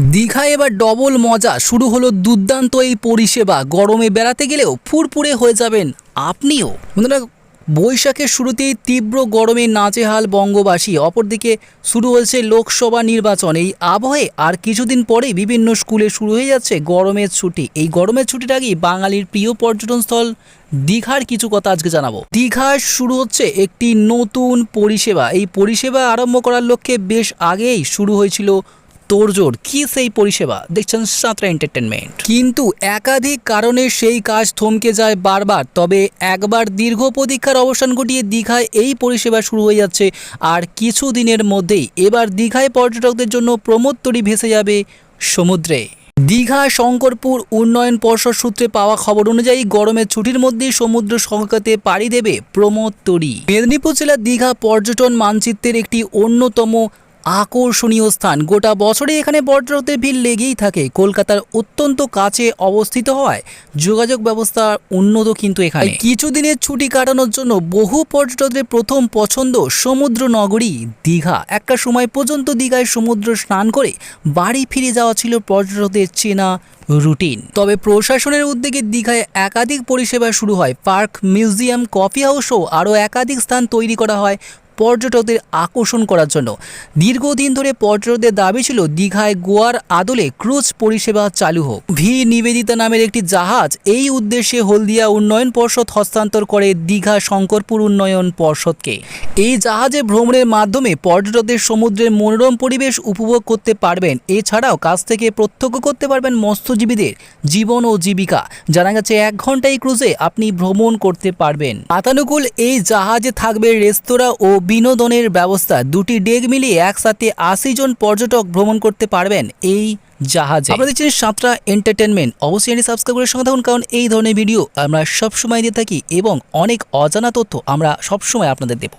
দীঘায় এবার ডবল মজা। শুরু হলো দুর্দান্ত এই পরিষেবা। গরমে বেড়াতে গেলেও ফুরফুরে হয়ে যাবেন আপনিও। বন্ধুরা, বৈশাখের শুরুতেই তীব্র গরমে নাচেহাল বঙ্গবাসী। অপরদিকে শুরু হয়েছে লোকসভা নির্বাচন। এই আবহে আর কিছুদিন পরেই বিভিন্ন স্কুলে শুরু হয়ে যাচ্ছে গরমের ছুটি। এই গরমের ছুটির আগেই বাঙালির প্রিয় পর্যটনস্থল দীঘার কিছু কথা আজকে জানাব। দীঘার শুরু হচ্ছে একটি নতুন পরিষেবা। এই পরিষেবা আরম্ভ করার লক্ষ্যে বেশ আগেই শুরু হয়েছিল তোড়জোড়, কি সেই পরিষেবা? দেখছেন সাঁতরা এন্টারটেনমেন্ট কিন্তু একাধিক কারণে সেই কাজ থমকে যায় বারবার, তবে একবার দীর্ঘ প্রতীক্ষার অবসান ঘটিয়ে দীঘায় এই পরিষেবা শুরু হয়ে যাচ্ছে, আর কিছু দিনের মধ্যেই এবার দীঘায় পর্যটকদের জন্য প্রমোদ প্রমোত্তরি ভেসে যাবে সমুদ্রে। দীঘা শঙ্করপুর উন্নয়ন পর্ষদ সূত্রে পাওয়া খবর অনুযায়ী গরমের ছুটির মধ্যেই সমুদ্র সৈকতে পাড়ি দেবে প্রমোত্তরি মেদিনীপুর জেলার দীঘা পর্যটন মানচিত্রের একটি অন্যতম আকর্ষণীয় স্থান। গোটা বছরে এখানে পর্যটকদের ভিড় লেগেই থাকে। কলকাতার অত্যন্ত কাছে অবস্থিত হওয়ায় যোগাযোগ ব্যবস্থা উন্নত কিন্তু এখানে। কিছুদিনের ছুটি কাটানোর জন্য বহু পর্যটকদের প্রথম পছন্দ সমুদ্র নগরী দীঘা। একটা সময় পর্যন্ত দীঘায় সমুদ্র স্নান করে বাড়ি ফিরে যাওয়া ছিল পর্যটকদের চেনা রুটিন। তবে প্রশাসনের উদ্যোগে দীঘায় একাধিক পরিষেবা শুরু হয়। পার্ক, মিউজিয়াম, কফি হাউস ও আরও একাধিক স্থান তৈরি করা হয় পর্যটকদের আকর্ষণ করার জন্য। দীর্ঘদিন ধরে পর্যটকদের দাবি ছিল, দীঘায় গোয়ার আদলে ক্রুজ পরিষেবা চালু হোক। ভি নিবেদিতা নামের একটি জাহাজ এই উদ্দেশ্যে হলদিয়া উন্নয়ন পর্ষদ হস্তান্তর করে দীঘা শঙ্করপুর উন্নয়ন পর্ষদকে। এই জাহাজে ভ্রমণের মাধ্যমে পর্যটকদের সমুদ্রের মনোরম পরিবেশ উপভোগ করতে পারবেন। এছাড়াও কাছ থেকে প্রত্যক্ষ করতে পারবেন মৎস্যজীবীদের জীবন ও জীবিকা। জানা গেছে, এক ঘন্টায় ক্রুজে আপনি ভ্রমণ করতে পারবেন। আতানুকূল, এই জাহাজে থাকবে রেস্তোরাঁ ও বিনোদনের ব্যবস্থা। দুটি ডেক মিলিয়ে একসাথে আশি জন পর্যটক ভ্রমণ করতে পারবেন এই জাহাজ। আপনারা দেখছেন সাতটা এন্টারটেনমেন্ট। অবশ্যই এটি সাবস্ক্রাইব করে সঙ্গে থাকুন, কারণ এই ধরনের ভিডিও আমরা সবসময় দিয়ে থাকি এবং অনেক অজানা তথ্য আমরা সবসময় আপনাদের দেবো।